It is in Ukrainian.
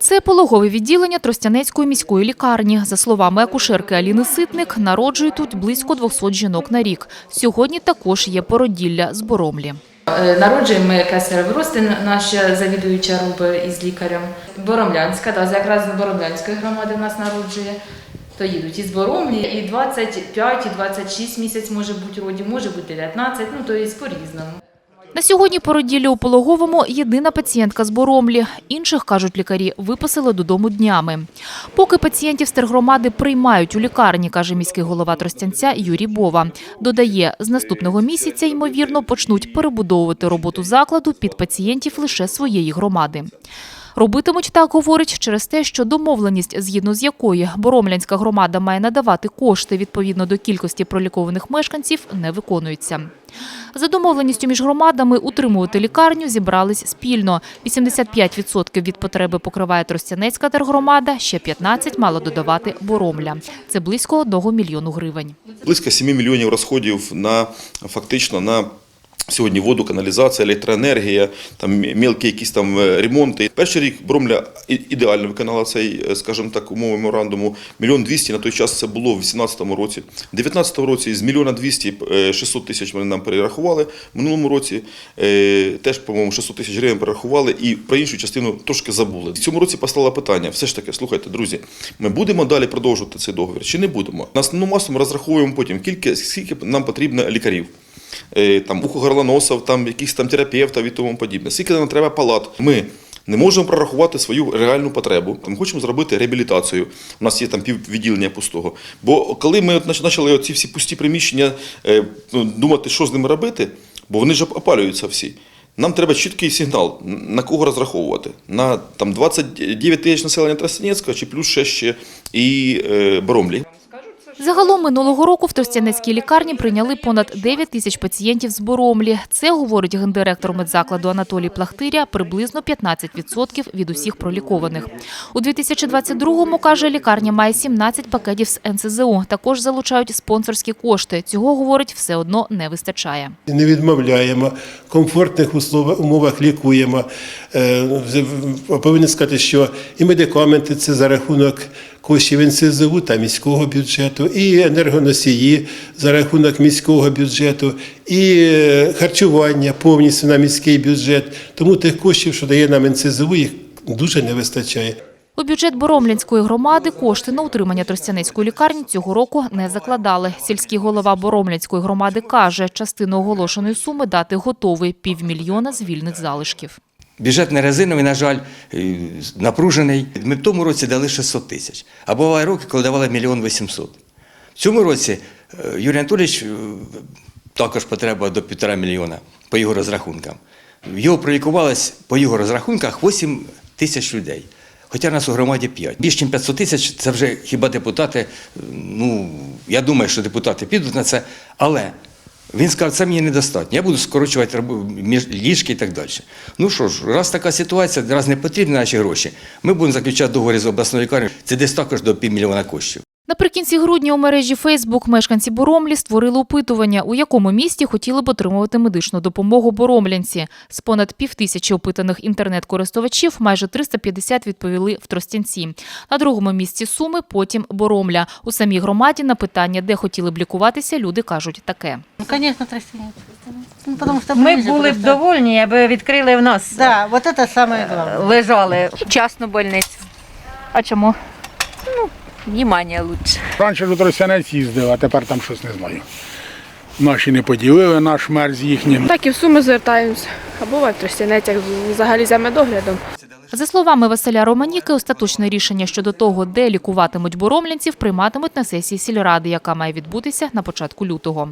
Це пологове відділення Тростянецької міської лікарні. За словами акушерки Аліни Ситник, народжують тут близько 200 жінок на рік. Сьогодні також є породілля з Боромлі. Е, Народжуємо ми кесарев ростин, наша завідуюча робить із лікарем. Боромлянська, да, якраз з Боромлянської громади в нас народжує. То їдуть із Боромлі і 25, і 26 місяць може бути роді, може бути 19, ну то є по-різному. На сьогодні породілля у пологовому єдина пацієнтка з Боромлі. Інших, кажуть лікарі, виписали додому днями. Поки пацієнтів з тергромади приймають у лікарні, каже міський голова Тростянця Юрій Бова. Додає, з наступного місяця, ймовірно, почнуть перебудовувати роботу закладу під пацієнтів лише своєї громади. Робитимуть так, говорить, через те, що домовленість, згідно з якої Боромлянська громада має надавати кошти відповідно до кількості пролікованих мешканців, не виконується. За домовленістю між громадами утримувати лікарню зібрались спільно. 85% від потреби покриває Тростянецька тергромада, ще 15% мала додавати Боромля. Це близько 1 мільйону гривень. Близько 7 мільйонів розходів на фактично на сьогодні воду, каналізація, електроенергія, там мілкі якісь там е, ремонти. Перший рік Бромля ідеально виконала цей, е, скажімо так, умови меморандуму. Мільйон двісті на той час це було в 2018 році. В 2019 році з мільйона двісті е, 600 тисяч вони нам перерахували. В минулому році е, теж, по-моєму, 600 тисяч гривень перерахували і про іншу частину трошки забули. В цьому році постало питання. Все ж таки, слухайте, друзі, ми будемо далі продовжувати цей договір чи не будемо? На основному масу ми розраховуємо потім, скільки нам потрібно лікарів. Е, Там ухогорлоносів, там якихось там терапевтів і тому подібне. Скільки нам треба палат? Ми не можемо прорахувати свою реальну потребу. Ми хочемо зробити реабілітацію. У нас є там піввідділення пустого. Бо коли ми почали ці всі пусті приміщення е, ну, думати, що з ними робити, бо вони ж опалюються всі. Нам треба чіткий сигнал, на кого розраховувати. На там 29 тисяч населення Тростянецька чи плюс ще ще і е, Боромлі. Загалом минулого року в Тростянецькій лікарні прийняли понад 9 тисяч пацієнтів з Боромлі. Це, говорить гендиректор медзакладу Анатолій Плахтиря, приблизно 15% від усіх пролікованих. У 2022-му, каже, лікарня має 17 пакетів з НСЗУ. Також залучають спонсорські кошти. Цього, говорить, все одно не вистачає. Не відмовляємо, комфортних умовах лікуємо. Е, Повинен сказати, що і медикаменти це за рахунок коштів НСЗУ та міського бюджету, і енергоносії за рахунок міського бюджету, і е, харчування повністю на міський бюджет. Тому тих коштів, що дає нам НСЗУ, їх дуже не вистачає. У бюджет Боромлянської громади кошти на утримання Тростянецької лікарні цього року не закладали. Сільський голова Боромлянської громади каже, частину оголошеної суми дати готовий – півмільйона з вільних залишків. Бюджет не резиновий, на жаль, напружений. Ми в тому році дали 600 тисяч, а буває роки, коли давали мільйон 800. В цьому році е, Юрій Анатолійович е, також потреба до півтора мільйона по його розрахункам. Його пролікувалось по його розрахунках 8 тисяч людей. Хоча нас у громаді 5. Більш ніж 500 тисяч це вже хіба депутати. е, Ну, я думаю, що депутати підуть на це, але він сказав, це мені недостатньо. Я буду скорочувати ліжки і так далі. Ну що ж, раз така ситуація, раз не потрібні наші гроші, ми будемо заключати договори з обласною лікарнею. Це десь також до півмільйона коштів. Наприкінці грудня у мережі Фейсбук мешканці Боромлі створили опитування, у якому місті хотіли б отримувати медичну допомогу боромлянці. З понад півтисячі опитаних інтернет-користувачів майже 350 відповіли в Тростянці. На другому місці Суми, потім Боромля. У самій громаді на питання, де хотіли б лікуватися, люди кажуть таке. Ну, тростянец. Ну, потому что Ми були б довольні, аби відкрили в нас, Да, вот это самое главное. лежали частну больницю. А чому? Внимание лучше. Раніше ж Тростянець їздив, а тепер там щось не знаю. Наші не поділили наш мер з їхнім. Так і в суми звертаємось. А буває в Тростянецях взагалі за медоглядом. За словами Василя Романіки, остаточне рішення щодо того, де лікуватимуть боромлянців, прийматимуть на сесії сільради, яка має відбутися на початку лютого.